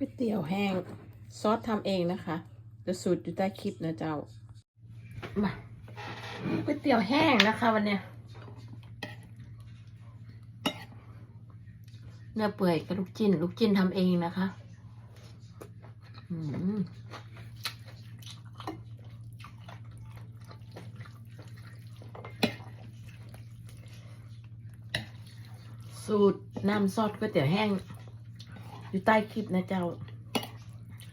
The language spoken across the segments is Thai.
ก๋วยเตี๋ยวแห้ง ซอสทำเองนะคะจะสูตรอยู่ใต้คลิปนะเจ้า มาก๋วยเตี๋ยวแห้งนะคะวันเนี้ยเนื้อเปื่อยกับลูกจิ้น ลูกจิ้นทำเองนะคะสูตรน้ำซอสก๋วยเตี๋ยวแห้ง อยู่ใต้คลิปนะเจ้า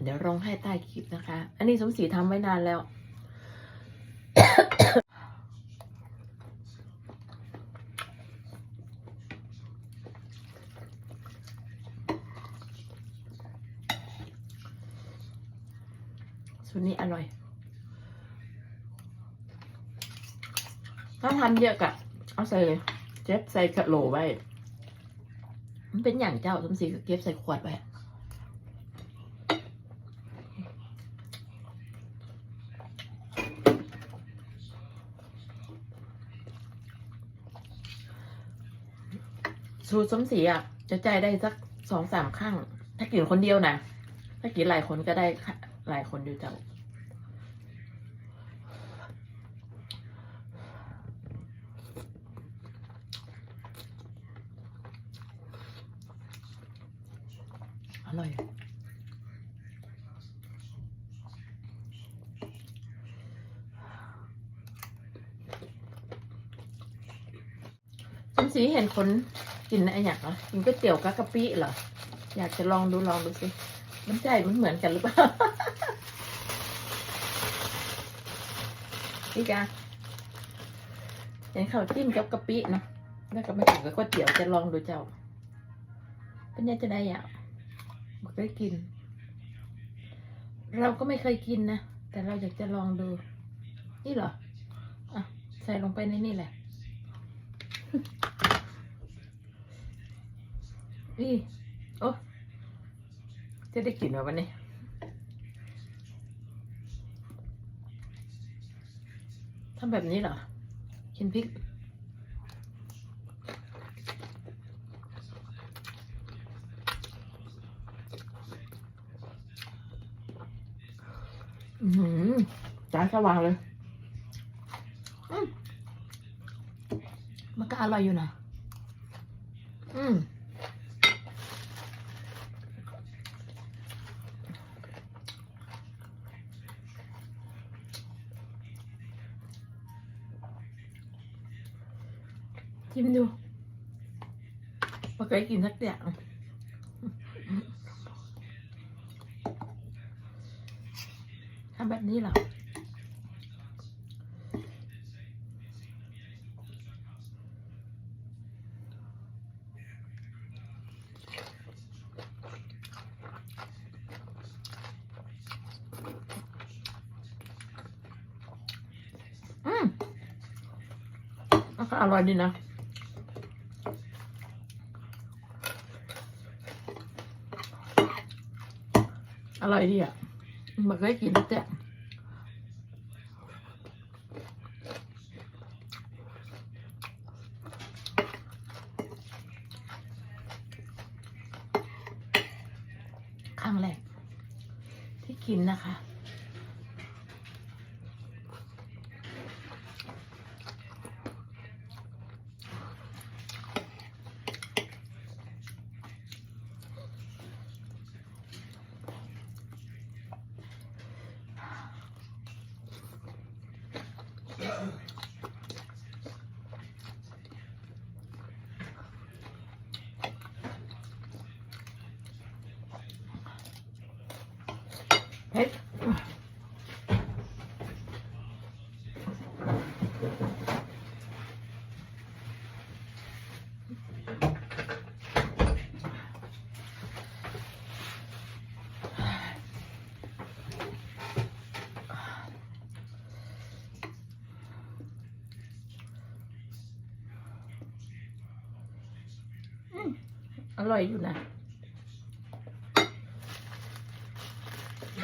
เดี๋ยวลงให้ใต้คลิปนะคะ อันนี้สมศรีทำไว้นานแล้ว สูตรนี้อร่อย ถ้าทำเยอะกะเอาใส่เจ็บใส่กระโหลไว้ มันเป็นอย่างเจ้าสมศรีก็เก็บใส่ขวดไว้สูตรสมศรีอะ จะใจได้สักสองสามข้างถ้ากินคนเดียวนะถ้ากินหลายคนก็ได้หลายคนอยู่เจ้า อ ร่อยสมศรีเห็นคนกินอะไรอย่างเหรอกินก๋วยเตี๋ยวกับกะปิเหรอ อยากจะลองดูลองดูสิมันใจมันเหมือนกันหรือเปล่าพี่กาเห็นเขาจิ้มกับกะปิเนาะแล้วก็ไม่ถึงกับก๋วยเตี๋ยวจะลองดูเจ้าเป็นยังจะได้อะบ อกได้กิน เราก็ไม่เคยกินนะ แต่เราอยากจะลองดู นี่เหรอ อะ ใส่ลงไปในนี่แหละอีโอ้จะได้กลิ่นไหมวันนี้ทำแบบนี้เหรอกินพริก อือหือ จานสว่างเลยอืมมันก็อร่อยอยู่นะอืมชิมดูว่าเคยกินสักอย่าง ทำแบบนี้เหรออืมอร่อยดีนะอร่อยดีอะ มันเคยกินแต่ครั้งแรกที่กินนะคะ เฮ้ยอืมอร่อยอยู่นะ